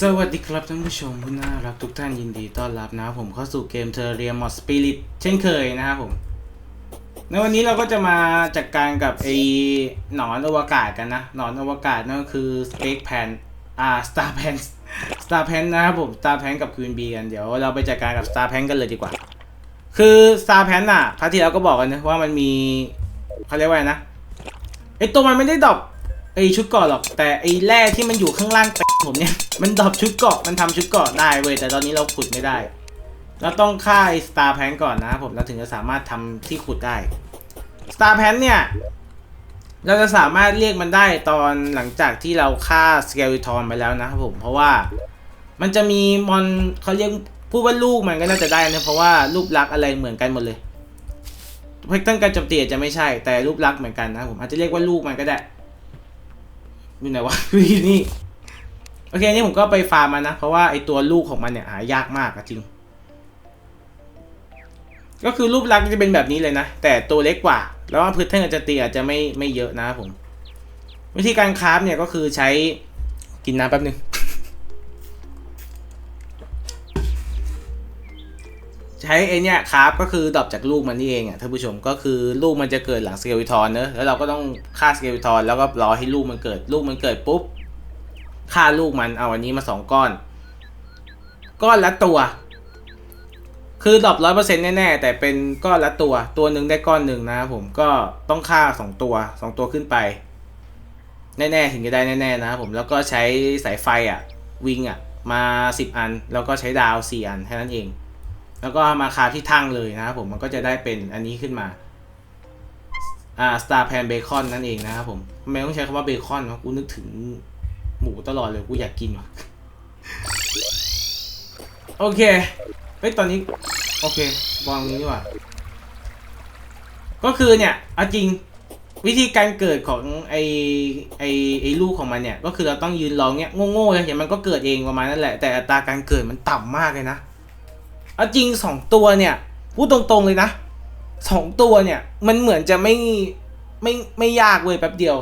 สวัสดีครับท่านผู้ชมผู้น่ารักทุกท่านยินดีต้อนรับนะครับผมเข้าสู่เกมเทอร์เรียมอสปิริตเช่นเคยนะครับผม ในวันนี้เราก็จะมาจัดการกับไอ้หนอนอวกาศกันนะหนอนอวกาศนั่นก็คือสเปกแพนอ่าสตาร์แพนสตาร์แพนนะครับผมสตาร์แพนกับควีนบีกันเดี๋ยวเราไปจัดการกับสตาร์แพนกันเลยดีกว่า คือสตาร์แพนอะพาร์ทที่แล้วก็บอกกันนะว่ามันมีเขาเรียกว่านะไอตัวมันไม่ได้ดรอปไอชุดกราะหรอกแต่ไอแร่ที่มันอยู่ข้างล่าง ผมเนี่ย มันดรอปชุดเกาะมันทำชุดเกาะได้เว้ยแต่ตอนนี้เราขุดไม่ได้ เราต้องฆ่าสตาร์แพนก่อนนะผมเราถึงจะสามารถทำที่ขุดได้สตาร์แพนเนี่ย เราจะสามารถเรียกมันได้ตอนหลังจากที่เราฆ่าสเกลิทอนไปแล้วนะครับผมเพราะว่ามันจะมีมอนเขาเรียกพูดว่าลูกมันก็น่าจะได้นะเพราะว่ารูปลักษ์อะไรเหมือนกันหมดเลยเพกตันการโจมตีอาจจะไม่ใช่แต่รูปลักษ์เหมือนกันนะผมอาจจะเรียกว่าลูกมันก็ได้อยู่ไหนวะอยู่นี่ โอเคอันนี่ผมก็ไปฟาร์มมันนะ เพราะว่าไอตัวลูกของมันเนี่ยหายากมากจริง ก็คือรูปลักษณ์จะเป็นแบบนี้เลยนะ แต่ตัวเล็กกว่า แล้วว่าพื้นที่อาจจะตีอาจจะไม่ไม่เยอะนะผม วิธีการคราฟเนี่ยก็คือใช้กินน้ำแป๊บหนึง ใช้ไอเนี่ยคราฟก็คือดรอปจากลูกมันนี่เองอะท่านผู้ชมก็คือลูกมันจะเกิดหลังสเกลวิทอนเนอะแล้วเราก็ต้องฆ่าสเกลวิทอนแล้วก็รอให้ลูกมันเกิด ลูกมันเกิดปุ๊บ ฆ่าลูกมันเอาอันนี้มาสองก้อน ก้อนละตัว คือดรอปร้อยเปอร์เซ็นต์แน่ ๆ แต่เป็นก้อนละตัว ตัวหนึ่งได้ก้อนหนึ่งนะครับผมก็ต้องฆ่าสองตัวสองตัวขึ้นไป แน่ๆถึงจะได้แน่ๆนะครับผมแล้วก็ใช้สายไฟอะ วิงอะ มาสิบอัน แล้วก็ใช้ดาวสี่อันแค่นั้นเอง แล้วก็มาคาที่ทั่งเลยนะครับผมมันก็จะได้เป็นอันนี้ขึ้นมาอ่าสตาร์แพนเบคอนนั่นเองนะครับผมทำไมต้องใช้คำว่าเบคอนวะกูนึกถึง หมูตลอดเลยกูอยากกินว่ะโอเคเฮ้ยตอนนี้ โอเควางตรงนี้ดีกว่าก็คือเนี่ยเอาจริงวิธีการเกิดของไอไอไอลูกของมันเนี่ย ก็คือเราต้องยืนรอเงี้ยโง่ๆเลยเห็นมันก็เกิดเองประมาณนั่นแหละ แต่อัตราการเกิดมันต่ำมากเลยนะเอาจริงสองตัวเนี่ยพูดตรงๆเลยนะสองตัวเนี่ย มันเหมือนจะไม่ไม่ไม่ยากเลยแป๊บเดียว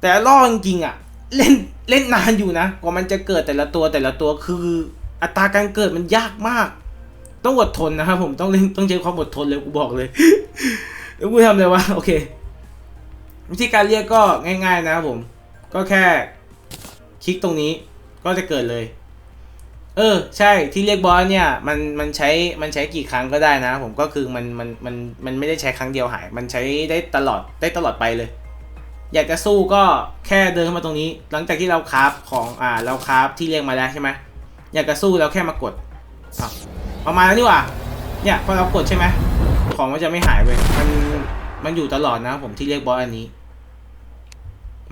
แต่ล่อจริงๆอะ เล่นเล่นนานอยู่นะกว่ามันจะเกิดแต่ละตัวแต่ละตัวคืออัตราการเกิดมันยากมาก ต้องอดทนนะครับผมต้องเล่นต้องใช้ความอดทนเลยกูบอกเลยแล้วกูทำอะไรวะโอเค วิธีการเรียกก็ง่าย ๆ นะครับผม ก็แค่คลิกตรงนี้ก็จะเกิดเลย เออ ใช่ที่เรียกบอสเนี่ย มันมันใช้มันใช้กี่ครั้งก็ได้นะ ผมก็คือมันมันมันมันไม่ได้ใช้ครั้งเดียวหาย มันใช้ได้ตลอดได้ตลอดไปเลย อยากจะสู้ก็แค่เดินเข้ามาตรงนี้ หลังจากที่เราคราฟของอ่าเราคราฟที่เรียกมาแล้วใช่ไหมอยากจะสู้เราแค่มากดอ้าวเอามาแล้วนี่หว่าเนี่ยพอเรากดใช่ไหมของมันจะไม่หายไปมันมันอยู่ตลอดนะครับผมที่เรียกบอสอันนี้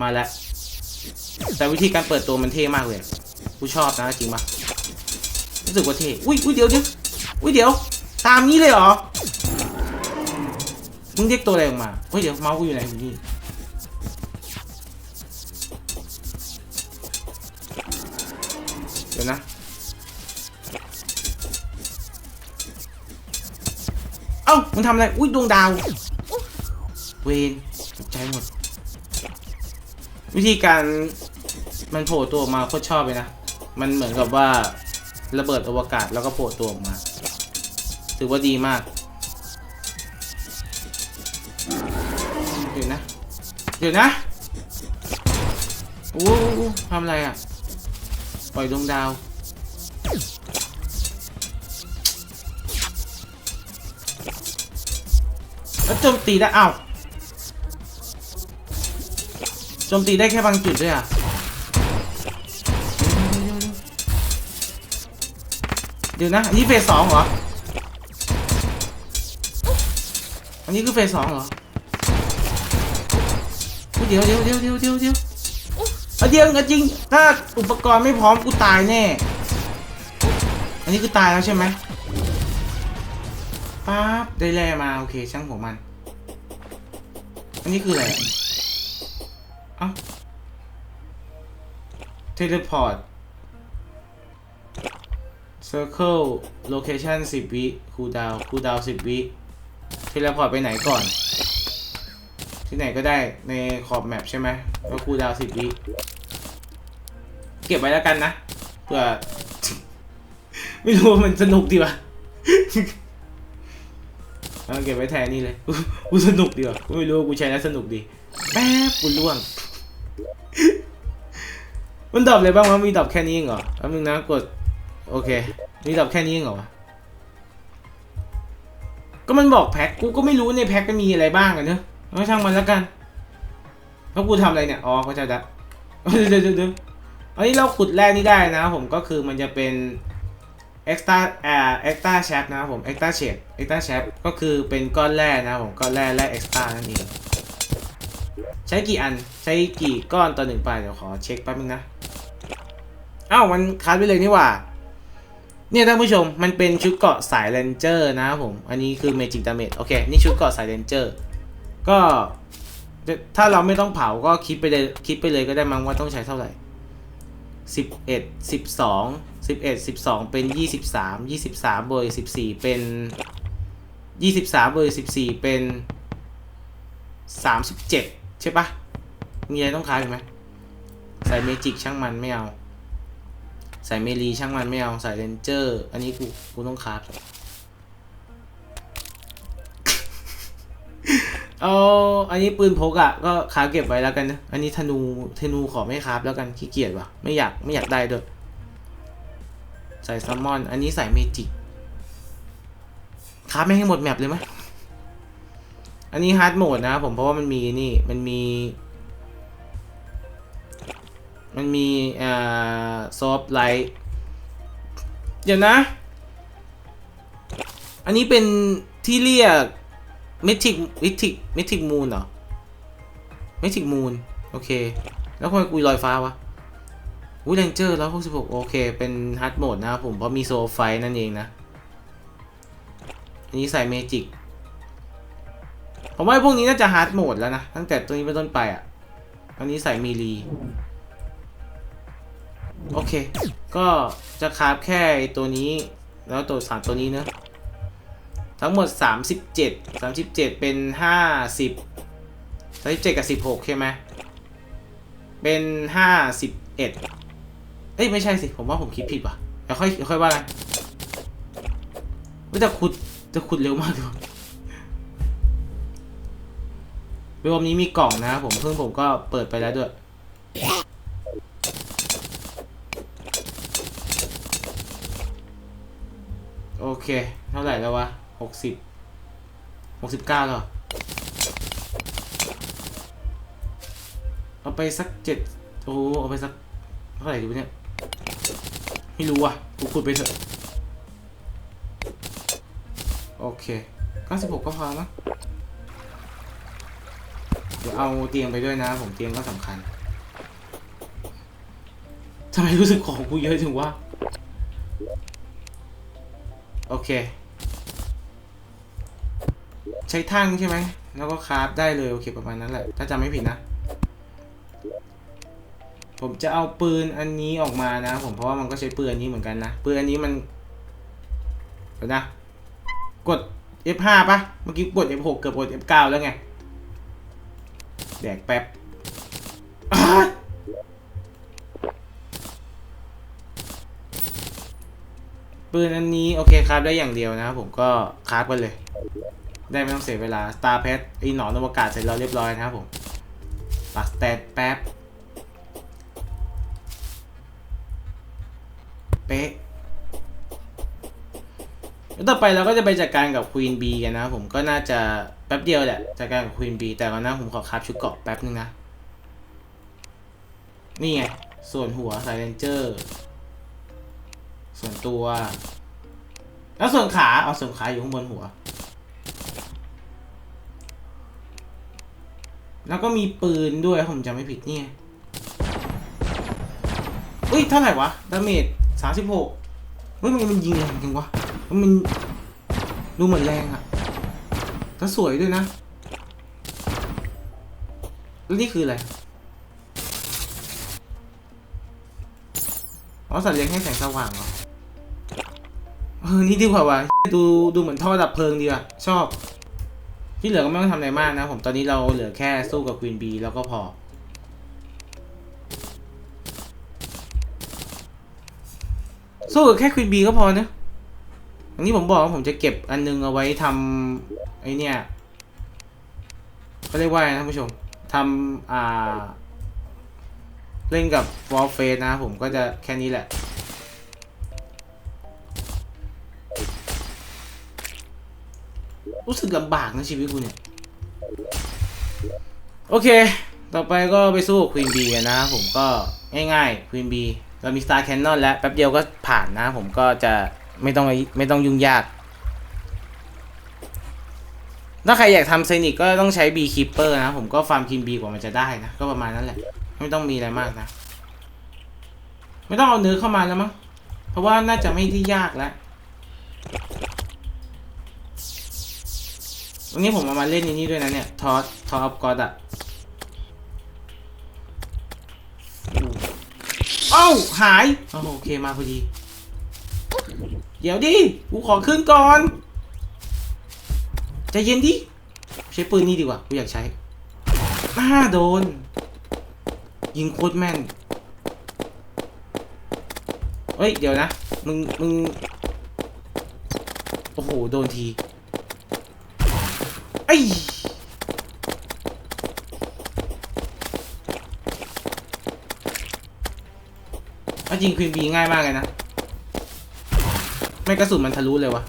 มาแล้ว แต่วิธีการเปิดตัวมันเท่มากเลยกูชอบนะจริงปะรู้สึกว่าเท่อุ้ยอุ้ยเดี๋ยวเดี๋ยวอุ้ยเดี๋ยว ตามนี้เลยเหรอมึงเรียกตัวอะไรออกมาเฮ้ยเดี๋ยวเมาส์กูอยู่ไหนอยู่นี่ ดี๋ยวนะ เอ้า มันทำอะไร อุ้ยดวงดาว เวนตกใจหมด วิธีการมันโผล่ตัวออกมาโคตรชอบเลยนะ มันเหมือนกับว่าระเบิดอวกาศแล้วก็โผล่ตัวออกมา ถือว่าดีมากเดี๋ยวนะ เดี๋ยวนะโอ้โหทำอะไรอะ ปล่อยดวงดาว แล้วโจมตีได้อ้าวโจมตีได้แค่บางจุดด้วยอะเดี๋ยวนะ อันนี้เฟสสองเหรอ อันนี้คือเฟสสองเหรออุ๊ยเดี๋ยวเดี๋ยวเดี๋ยวเดี๋ยวเดี๋ยว เดียวเอาเดียวเอาจริง ถ้าอุปกรณ์ไม่พร้อมกูตายแน่ อันนี้คือตายแล้วใช่ไหมปั๊บได้แร่มาโอเคช่างหัวมัน อันนี้คืออะไรอะเอ้าเทเลพอร์ต Circle Location 10วิคูดาวคูดาว10วิเทเลพอร์ตไปไหนก่อน ที่ไหนก็ได้ในขอบแมปใช่ไหมแล้วคูดาว10วิ เก็บไว้แล้วกันนะเพื่อ ไม่รู้ว่ามันสนุกดีวะเอาเก็บไว้แทนนี่เลย กูสนุกดีวะกูไม่รู้กูใช้แล้วสนุกดี แป๊บกูล่วง มันดอปอะไรบ้างวะมีดอปแค่นี้เองเหรอแป๊บนึงนะกด โอเค มีดอปแค่นี้เองเหรอวะก็มันบอกแพ็คกูก็ไม่รู้ในแพ็คมันมีอะไรบ้างอะเนอะเอาช่างมันแล้วกัน แล้วกูทำอะไรเนี่ย อ๋อเขาจะเดี๋ยวเดี๋ยวเดี๋ยว อันนี้เราขุดแร่นี่ได้นะผมก็คือมันจะเป็น extra อ่า extra chap นะผม extra shape extra chap ก็คือเป็นก้อนแร่นะผมก้อนแร่แร่ extra นั่นเองใช้กี่อันใช้กี่ก้อนต่อหนึ่งไปเดี๋ยวขอเช็คแป๊บนึงนะอ้าวมันคัดไปเลยนี่หว่าเนี่ยท่านผู้ชมมันเป็นชุดเกาะสายเรนเจอร์นะผม อันนี้คือ Magic Damage โอเค นี่ชุดเกาะสายเรนเจอร์ก็ถ้าเราไม่ต้องเผาก็คิดไปเลยคิดไปเลยก็ได้มั้งว่าต้องใช้เท่าไหร่ สิบเอ็ดสิบสองสิบเอ็ดสิบสองเป็นยี่สิบสามยี่สิบสามบวกสิบสี่เป็นยี่สิบสามบวกสิบสี่เป็นสามสิบเจ็ดใช่ปะมีอะไรต้องค้าอีกไหมใส่เมจิกช่างมันไม่เอา ใส่เมลีช่างมันไม่เอา ใส่เรนเจอร์ อันนี้กู กูต้องคราฟ เอาอันนี้ปืนพกอะ่ะก็คราเก็บไว้แล้วกันนะ อันนี้ธนูธนูขอไม่คราฟแล้วกันขี้เกียจว่ะไม่อยากไม่อยากได้ด้วยใส่ซัมมอน อันนี้ใส่เมจิกคราฟไม่ให้หมดแมปเลยไหมอันนี้ฮาร์ดโหมดนะครับผมเพราะว่ามันมีนี่มันมี มันมีอ่าซอฟไลท์เดี๋ยวนะ อันนี้เป็นที่เรียก มทิกมิทิกมิทิกมูนเหรอเมทิกมูนโอเค แล้วทำไมกูลอยฟ้าวะวูเรนเจอร์แล้วหกสิบหกโอเค เป็นฮาร์ดโหมดนะครับผม เพราะมีโซไฟนั่นเองนะ อันนี้ใส่เมจิก ผมว่าพวกนี้น่าจะฮาร์ดโหมดแล้วนะ ตั้งแต่ตัวนี้เป็นต้นไปอะ อันนี้ใส่มีลีโอเค ก็จะคราฟแค่ตัวนี้ แล้วตัวสามตัวนี้เนอะ ทั้งหมด 37 37 เป็น 50 37 กับ 16 ใช่ไหม เป็น 51 เอ้ย ไม่ใช่สิ ผมว่าผมคิดผิดว่ะเดี๋ยวค่อยเดี๋ยวค่อยว่ากันว่าจะขุดจะขุดเร็วมากเลยรวมนี้มีกล่องนะครับผมซึ่งผมก็เปิดไปแล้วด้วยโอเค เท่าไหร่แล้ววะ หกสิบหกสิบเก้าเหรอเอาไปสักเจ็ดโอ้โหเอาไปสักเท่าไหร่ดีวะเนี่ยไม่รู้ว่ะกูขุดไปเถอะ โอเคเก้าสิบหกก็พอมั้งเดี๋ยวเอาเตียงไปด้วยนะ ผมเตียงก็สำคัญทำไมรู้สึกของกูเยอะถึงว่าโอเค ใช้ทั้งใช่ไหม แล้วก็คราฟได้เลย โอเคประมาณนั้นแหละ ถ้าจำไม่ผิดนะ ผมจะเอาปืนอันนี้ออกมานะ ผมเพราะว่ามันก็ใช้ปืนอันนี้เหมือนกันนะ ปืนอันนี้มันเดี๋ยวนะ กด F5 ปะเมื่อกี้กด F6 เกือบกด F9 แล้วไง แดกแป๊บปืนอันนี้โอเคครับได้อย่างเดียวนะครับผมก็คราฟกันเลย ได้ไม่ต้องเสียเวลา Star p a t ไอหนอนอวกาศเสร็จแล้วเรียบร้อยนะครับผมปักสแตทแป๊บ เป๊ะแล้วต่อไปเราก็จะไปจัดการกับ Queen B กันนะครับผมก็น่าจะแป๊บเดียวแหละจัดการกับ Queen B แต่ก่อนหน้าผมขอคราฟชุดเกราะแป๊บนึงนะ นี่ไง ส่วนหัวสายเรนเจอร์ ส่วนตัว แล้วส่วนขา เอาส่วนขาอยู่ข้างบนหัว แล้วก็มีปืนด้วยผมจำไม่ผิดเนี่ไงอุ้ยเท่าไหร่วะดาเมจสามสิบหกเฮ้ยมันมันยิงแรงจังวะมันดูเหมือนแรงอะแล้วสวยด้วยนะแล้วนี่คืออะไรอ๋อสัตว์เลี้ยงให้แสงสว่างเหรอเออนี่ดีกว่าวะดูดูเหมือนท่อดับเพลิงดีอะชอบ ที่เหลือก็ไม่ต้องทำอะไรมากนะผมตอนนี้เราเหลือแค่สู้กับควีนบีแล้วก็พอ สู้กับแค่ควีนบีก็พอนะอันนี้ผมบอกว่าผมจะเก็บอันนึงเอาไว้ทำไอเนี่ยเขาเรียกว่าไรนะท่านผู้ชมทำอ่า เล่นกับวอลเฟสนะผมก็จะแค่นี้แหละ รู้สึกลำบากนะชีวิตกูเนี่ย โอเค ต่อไปก็ไปสู้ควีนบีกันนะผมก็ง่ายๆควีนบีเรามี Star Cannon แล้ว แป๊บเดียวก็ผ่านนะผมก็จะไม่ต้องไม่ต้องยุ่งยาก ถ้าใครอยากทำไซนิกก็ต้องใช้ B Keeper นะ ผมก็ฟาร์มคินบีกว่ามันจะได้นะ ก็ประมาณนั้นแหละ ไม่ต้องมีอะไรมากนะ ไม่ต้องเอาเนื้อเข้ามาแล้วมั้งเพราะว่าน่าจะไม่ได้ยากแล้ว วันนี้ผมเอามาเล่นในนี้ด้วยนะเนี่ยทอสทอสกอดอะเอ้าหายอ้าวโอเคมาพอดี เดี๋ยวดิกูขอขึ้นก่อนใจเย็นดิใช้ปืนนี่ดีกว่ากูอยากใช้อ้าโดน ยิงโคตรแม่นเฮ้ย เดี๋ยวนะ มึง มึง โอ้โห โดนที ไอ้จริงควีนบีง่ายมากเลยนะ ไม่กระสุนมันทะลุเลยวะ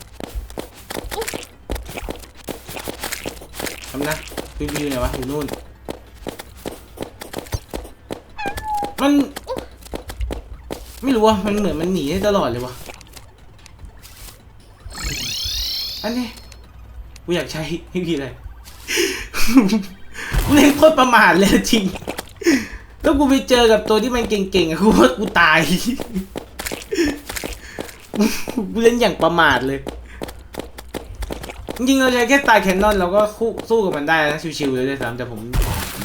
ทำนะควีนบีอยู่ไหนวะ อยู่นู่น มัน ไม่รู้ว่ามันเหมือนมันหนีได้ตลอดเลยวะ กูอยากใช้ไม่มีอะไรกูเล่นโคตรประมาทเลยจริง แล้วกูไปเจอกับตัวที่มันเก่งๆอะกูว่ากูตาย กูเล่นอย่างประมาทเลย จริงๆเราใช้แค่ตายแคนนอนเราก็คู่สู้กับมันได้นะชิวๆเลยด้วยซ้ำแต่ผม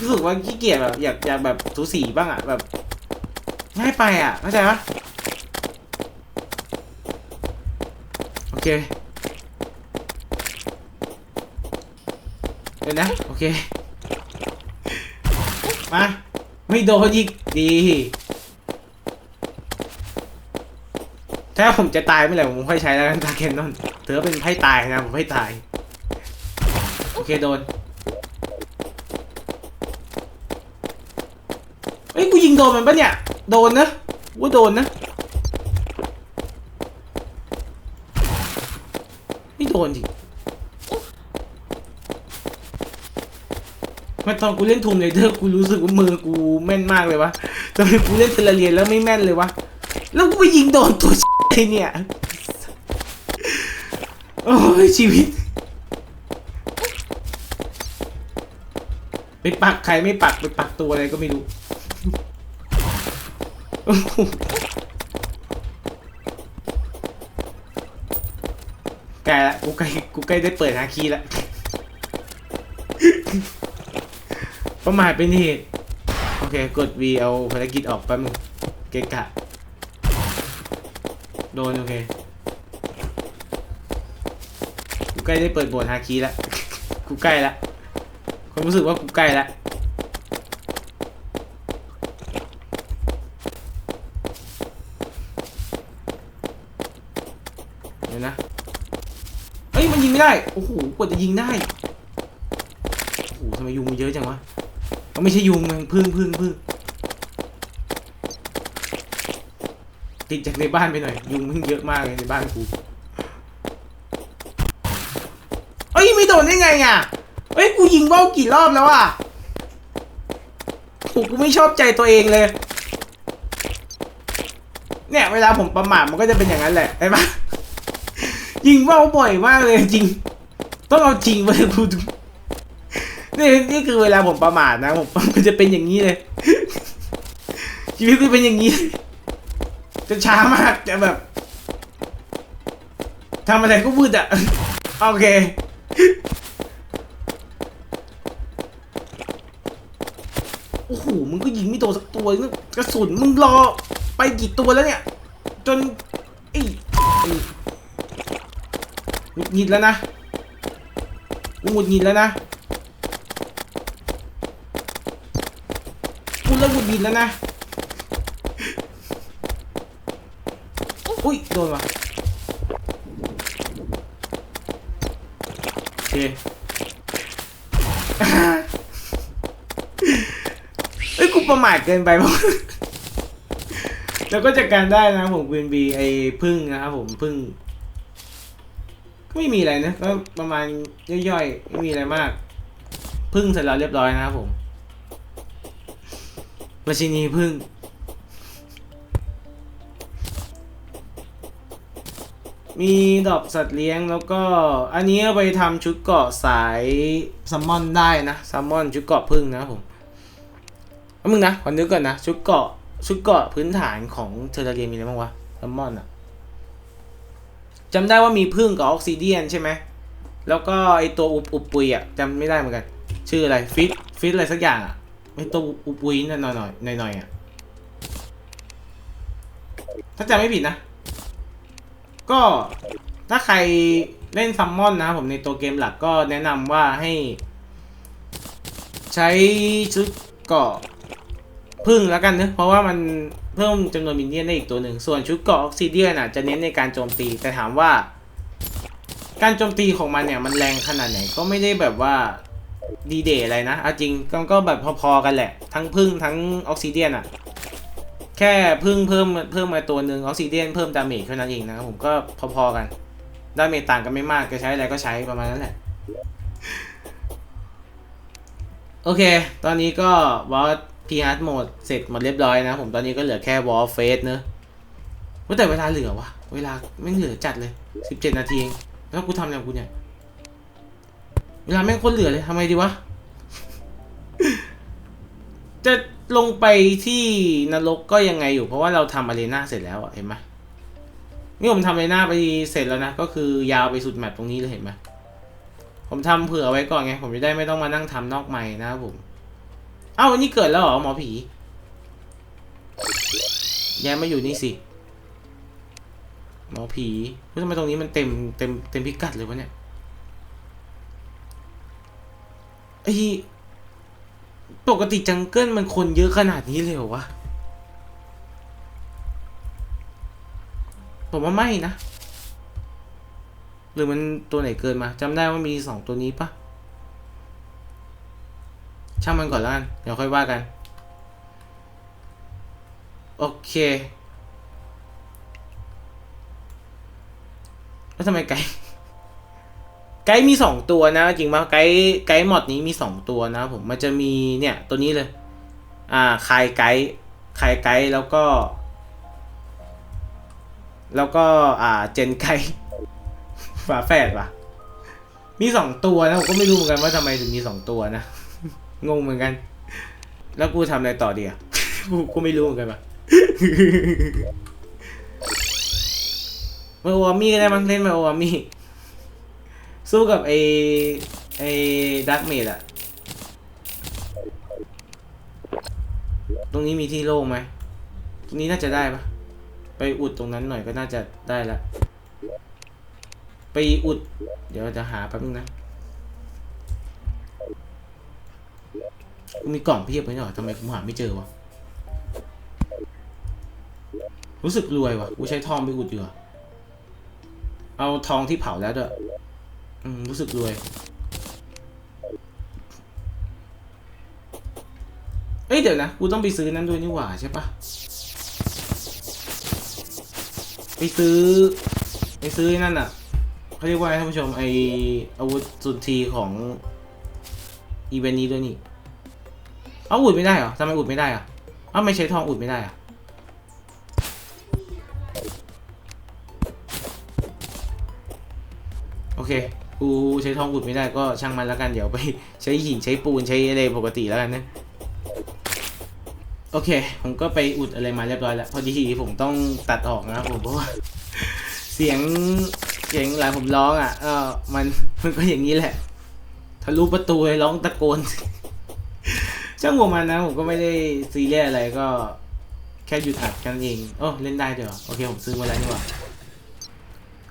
รู้สึกว่าขี้เกียจแบบอยากอยากแบบสูสีบ้างอะแบบง่ายไปอะเข้าใจปะโอเค ดี๋ยวนะ โอเค มา ไม่โดนอีกดี ถ้าผมจะตายเมื่อไหร่ผมค่อยใช้แล้วกันตาเคนนอนถือว่าเป็นไพ่ตายนะ ผมไพ่ตาย โอเคโดนเฮ้ยกูยิงโดนมันปะเนี่ย โดนนะว่าโดนนะไม่โดนจริง มาตอนกูเล่นทูมเรเดอร์กูรู้สึกว่ามือกูแม่นมากเลยวะทำไมกูเล่นเทเลเรียนแล้วไม่แม่นเลยวะ แล้วกูไปยิงโดนตัวไอเนี่ย โอ้ยชีวิต ไปปักใครไม่ปักไปปักตัวอะไรก็ไม่รู้โอ้โหใกล้ละกูใกล้กูใกล้ได้เปิดฮาคีแล้ว ประมาทเป็นเหตุ โอเค กด V เอาภารกิจออกแป๊บนึงเกะกะ โดน โอเคกูใกล้ได้เปิดโบทฮาคีแล้วกูใกล้ละความรู้สึกว่ากูใกล้ละเดี๋ยวนะเฮ้ย มันยิงไม่ได้ โอ้โหกว่าจะยิงได้ โอ้โหทำไมยุงมันเยอะจังวะ ไม่ใช่ยุงมันพึ่งพึ่งพึ่งติดจากในบ้านไปหน่อย ยุงมันเยอะมากเลยในบ้านกูเอ้ยไม่โดนได้ไงอะเอ้ยกูยิงเบ้ากี่รอบแล้วอะกูไม่ชอบใจตัวเองเลย เนี่ยเวลาผมประมาทมันก็จะเป็นอย่างนั้นแหละเห็นปะยิงเบ้าบ่อยมากเลยจริง ต้องเอาจริงมาเลยกู นี่นี่คือเวลาผมประมาทนะผมมันจะเป็นอย่างนี้เลย ชีวิตกูเป็นอย่างนี้ จะช้ามากจะแบบทำอะไรก็พูดอะ โอเค โอ้โห มึงก็ยิงไม่โดนสักตัวนึงกระสุนมึงรอไปกี่ตัวแล้วเนี่ย จนไอ้หงุดหงิดแล้วนะหงุดหงิดแล้วนะ กูเริ่มหงุดหงิดแล้วนะ อุ้ย โดนว่ะโอเคเอ้ยกูประมาทเกินไปมั้งแล้วก็จัดการได้นะผมกรีนบีไอ้พึ่งนะครับผมพึ่งก็ไม่มีอะไรนะก็ประมาณย่อยๆ ไม่มีอะไรมาก พึ่งเสร็จแล้วเรียบร้อยนะครับผม ราชินีพึ่ง มีดอกสัตว์เลี้ยงแล้วก็ อันนี้เอาไปทำชุดเกาะสายซัมมอนได้นะซัมมอนชุดเกาะพึ่งนะผมเอามึงนะขอนึกก่อนนะ ชุดเกาะชุดเกาะพื้นฐานของเทอร์เรียมีอะไรบ้างวะซัมมอนอะจำได้ว่ามีพึ่งกับออกซิเดียนใช่ไหม แล้วก็ไอตัวอุบอุบปุยอะจำไม่ได้เหมือนกัน ชื่ออะไรฟิตฟิตอะไรสักอย่างอะ ไอตัวอุปุยนั่นหน่อยหน่อยหน่อยหน่อยอะถ้าจำไม่ผิดนะ ก็ถ้าใครเล่นซัมมอนนะครับผมในตัวเกมหลักก็แนะนำว่าให้ ใช้ชุดเกาะพึ่งแล้วกันเนะเพราะว่ามันเพิ่มจำนวนมินเนี่ยนได้อีกตัวหนึ่ง ส่วนชุดเกาะออกซิเดียนอะจะเน้นในการโจมตีแต่ถามว่า การโจมตีของมันเนี่ยมันแรงขนาดไหนก็ไม่ได้แบบว่า ดีเดย์อะไรนะเอาจริงก็ก็แบบพอๆกันแหละ ทั้งพึ่งทั้งออกซิเดียนอะแค่พึ่งเพิ่มเพิ่มมาตัวหนึ่งออกซิเดียนเพิ่มดาเมจเท่านั้นเองนะครับผมก็พอๆกันดาเมจต่างกันไม่มากจะใช้อะไรก็ใช้ประมาณนั้นแหละ โอเค ตอนนี้ก็วอลพีอาร์ตโหมดเสร็จหมดเรียบร้อยนะผมตอนนี้ก็เหลือแค่วอลเฟสเนอะว่าแต่เวลาเหลือวะเวลาไม่เหลือจัดเลยสิบเจ็ดนาทีเองแล้วกูทำอะไรของกูเนี่ย เวลาแม่งโคนเหลือเลยทำไมดีวะ จะลงไปที่นรกก็ยังไงอยู่ เพราะว่าเราทำอารีนาเสร็จแล้วอะเห็นไหมนี่ผมทำอารีนาไปเสร็จแล้วนะ ก็คือยาวไปสุดแมปตรงนี้เลยเห็นไหมผมทำเผื่อไว้ก่อนไง ผมจะได้ไม่ต้องมานั่งทำนอกใหม่นะครับผม เอ้าวันนี้เกิดแล้วเหรอหมอผีย้ายมาอยู่นี่สิหมอผีเฮ้ยทำไมตรงนี้มันเต็มเต็มเต็มพิกัดเลยวะเนี่ย ไอปกติจังเกิลมันคนเยอะขนาดนี้เลยเหรอวะ ผมว่าไม่นะ หรือมันตัวไหนเกินมาจำได้ว่ามีสองตัวนี้ปะช่างมันก่อนแล้วกัน เดี๋ยวค่อยว่ากัน โอเค แล้วทำไมไกด์ ไกด์มีสองตัวนะ จริงป่ะไกด์ไกด์มอดนี้มีสองตัวนะผมมันจะมีเนี่ยตัวนี้เลย อ่าคายไกด์คายไกด์แล้วก็ แล้วก็อ่าเจนไกด์ฝาแฝดว่ะมีสองตัวนะผมก็ไม่รู้เหมือนกันว่าทำไมถึงมีสองตัวนะงงเหมือนกัน แล้วกูทำอะไรต่อดีอะกูกูไม่รู้เหมือนกันว่ะมาโอวามี่ก็ได้มั้งเล่นมาโอวามี่ สู้กับไอไอดักเมดอะตรงนี้มีที่โล่งไหม ตรงนี้น่าจะได้ปะไปอุดตรงนั้นหน่อยก็น่าจะได้ละ ไปอุด เดี๋ยวจะหาแป๊บนึงนะมีกล่องเพียบเลยเหรอทำไมกูหาไม่เจอวะ รู้สึกรวยวะกูใช้ทองไปอุดดีกว่เอาทองที่เผาแล้วด้วย อืมรู้สึกรวย เอ้ยเดี๋ยวนะ กูต้องไปซื้อนั้นด้วยนี่หว่าใช่ปะไปซื้อ ไปซื้อนั่นอะเขาเรียกว่าอะไรท่านผู้ชมไออาวุธสุนทรีของอีเวนต์นี้ด้วยนี่ เอาอุดไม่ได้เหรอทำไมอุดไม่ได้อะเอาไม่ใช้ทองอุดไม่ได้อะโอเค กูใช้ทองอุดไม่ได้ก็ช่างมันแล้วกันเดี๋ยวไปใช้หินใช้ปูนใช้อะไรปกติแล้วกันนะโอเค ผมก็ไปอุดอะไรมาเรียบร้อยแล้ว พอดีผมต้องตัดออกนะผมเพราะว่าเสียงเสียงหลานผมร้องอะเออมันมันก็อย่างนี้แหละทะลุประตูเลยร้องตะโกน ช่างหัวมันนะ ผมก็ไม่ได้ซีเรียสอะไรก็ แค่หยุดอัดกันเองโอ้เล่นได้เดี๋ยวโอเค ผมซื้อมาแล้วนี่หว่า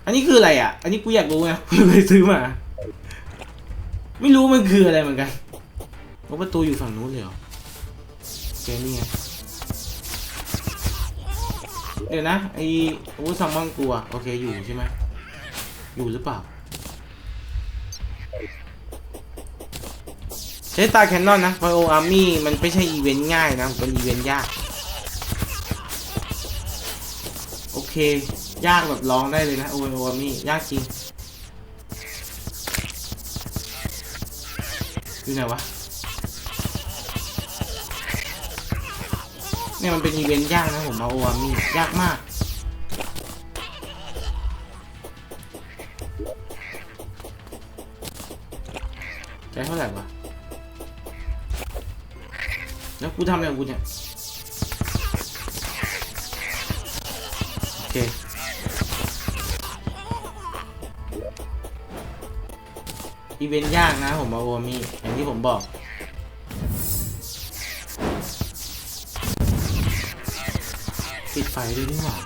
อันนี้คืออะไรอะ อันนี้กูอยากรู้ไงกูเลยซื้อมา ไม่รู้มันคืออะไรเหมือนกันว่าประตูอยู่ฝั่งนู้นเลยเหรอเคนี่ไงเดี๋ยวนะไอ้อาวุธซัมมอนกลัวโอเคอยู่ใช่ไหมอยู่หรือเปล่า ใช้ตาแคนนอนนะไบโออาร์มี่มันไม่ใช่อีเวนต์ง่ายนะเป็นอีเวนต์ยาก โอเค ยากแบบร้องได้เลยนะโอโออร์มี่ยากจริงอยู่ไหนวะเนี่ยมันเป็นอีเวนต์ยากนะผมมาโออาร์มี่ยากมากใจเท่าไหร่วะแล้วกูทำอะไรของกูเนี่ย อีเวนต์ยากนะ ผมมาโอมีอย่างที่ผมบอก ปิดไฟด้วยนี่หว่า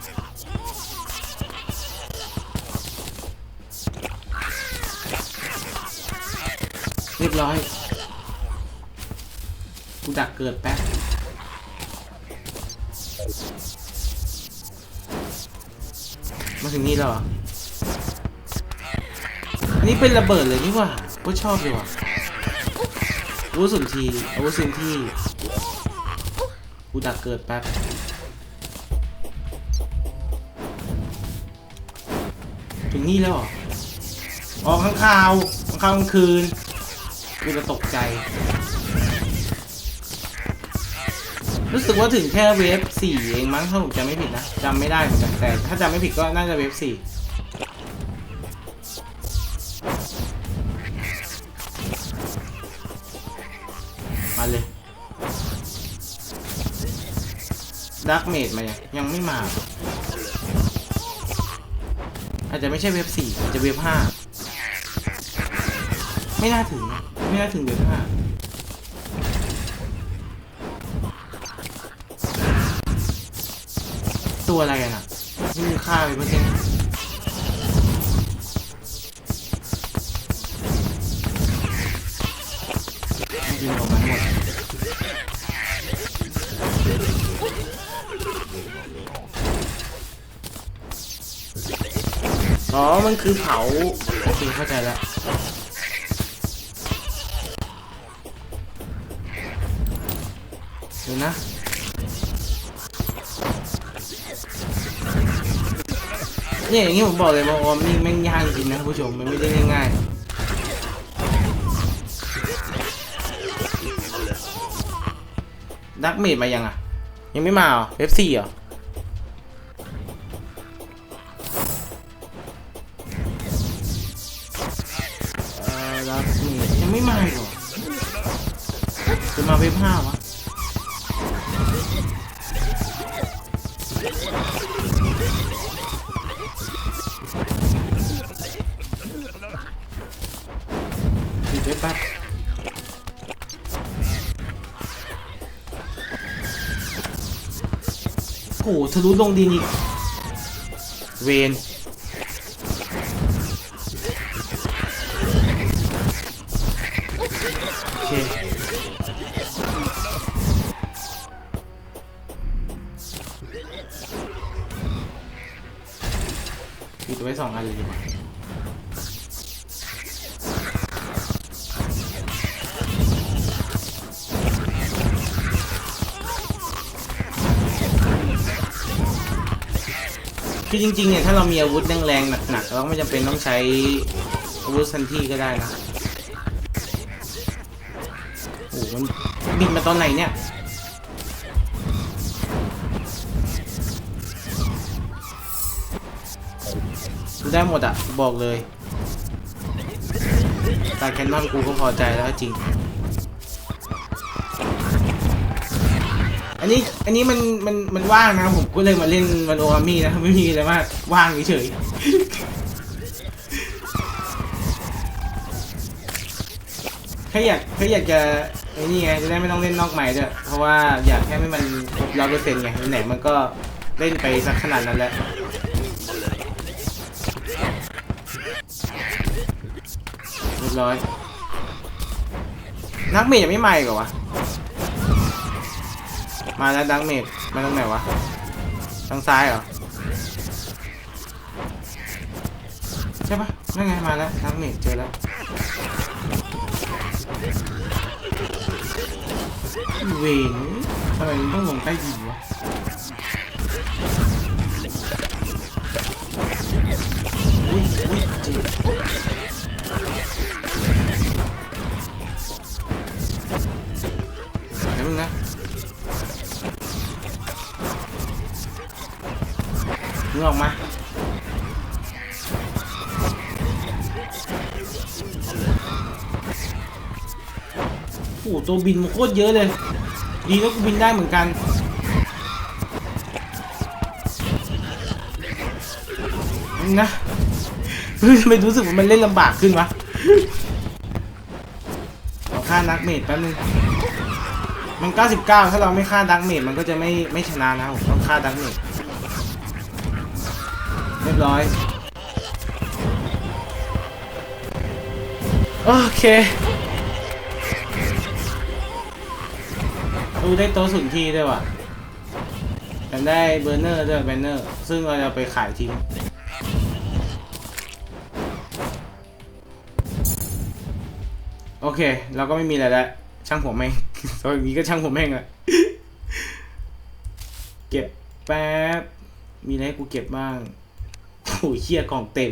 เรียบร้อย กูดักเกิดแป๊บมาถึงนี่แล้วเหรอ นี่เป็นระเบิดเลยนี่ว่าก็ชอบเลยว่ะรู้สุนทีอาวุธสุนทีกูดักเกิดแป๊บถึงนี่แล้วอ๋อข้างข่าวข้างข่าวกลางคืนกูจะตกใจ รู้สึกว่าถึงแค่เวฟสี่เองมั้งถ้าผมจำไม่ผิดนะจำไม่ได้เหมือนกันแต่ถ้าจำไม่ผิดก็น่าจะเวฟสี่ ดักเมดมายังยังไม่มา อาจจะไม่ใช่เว็บสี่อาจจะเว็บห้าไม่น่าถึง ไม่น่าถึงเว็บห้าตัวอะไรกันอะ นี่มีค่าไปเมื่อกี้ยิง อ๋อ มันคือเผา โอเค เข้าใจแล้วเดี๋ยวนะ เนี่ยอย่างนี้ผมบอกเลยว่าออมนี่แม่งยากจริงนะคุณผู้ชม มันไม่ได้ง่ายๆดักเมดมายังอะ ยังไม่มาเหรอเอฟซีเหรอ ไม่มาหรอจะมาเว็บห้าวะปิดไว้แป๊บโอ้ทะลุลงดินอีก เวน คือจริงๆเนี่ยถ้าเรามีอาวุธแรงๆหนักๆเราไม่จำเป็นต้องใช้อาวุธซันที่ก็ได้นะโอ้โหมันบินมาตอนไหนเนี่ยกูได้หมดอะบอกเลยตาแคนนอนกูก็พอใจแล้วจริง อันนี้อันนี้มันมันมันว่างนะผมก็เลยมาเล่นวันโออามี่นะไม่มีอะไรมากว่างเฉยๆแค่อยากแค่อยากจะไอ้นี่ไงจะได้ไม่ต้องเล่นนอกใหม่ด้วยเพราะว่าอยากแค่ให้มันครบร้อยเปอร์เซ็นต์ไงไหนมันก็เล่นไปสักขนาดนั้นแล้วเรียบร้อยนักเมย์ยังไม่มาอีกเหรอวะ มาแล้วดังเมดมาตรงไหนวะ ทางซ้ายเหรอ ใช่ปะนั่นไงมาแล้วดังเมดเจอแล้วเวงทำไมต้องลงใต้ดิน โอ้ตัวบินมันโคตรเยอะเลย ดีนะกูบินได้เหมือนกันนะทำไมรู้สึกว่ามันเล่นลำบากขึ้นวะขอฆ่านักเมดแป๊บนึง มัน 99 ถ้าเราไม่ฆ่าดักเมดมันก็จะไม่ไม่ชนะนะผมต้องฆ่าดักเมดเรียบร้อย โอเค ดูได้โต๊ะสุนที่ด้วยว่ะแถมได้เบอร์เนอร์ด้วยแบนเนอร์ ซึ่งเราจะไปขายทิ้งโอเค เราก็ไม่มีอะไรแล้วช่างผมแม่งตอนนี้ก็ช่างผมแม่งแหละเก็บแป๊บ มีอะไรให้กูเก็บบ้างโอ้ยเชี่ยกล่องเต็ม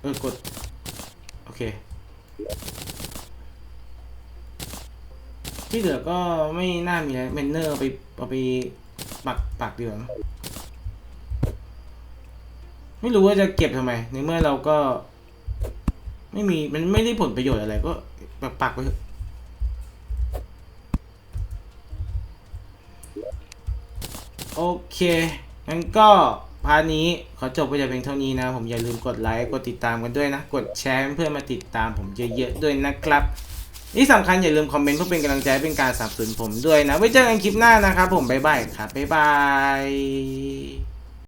เออกด โอเค ที่เหลือก็ไม่น่ามีแล้วเมนเนอร์เอาไปเอาไปปักปักดีกว่าไม่รู้ว่าจะเก็บทำไม ในเมื่อเราก็ ไม่มีมันไม่ได้ผลประโยชน์อะไรก็ปักปักไปเถอะโอเคงั้นก็พาร์ทนี้ขอจบไปแต่เพียงเท่านี้นะ ผมอย่าลืมกดไลค์ กดติดตามกันด้วยนะ กดแชร์เพื่อมาติดตามผมเยอะๆด้วยนะครับ นี่สำคัญอย่าลืมคอมเมนต์เพื่อเป็นกำลังใจเป็นการสนับสนุนผมด้วยนะ ไว้เจอกันคลิปหน้านะครับผมบ๊ายบายครับบ๊ายบาย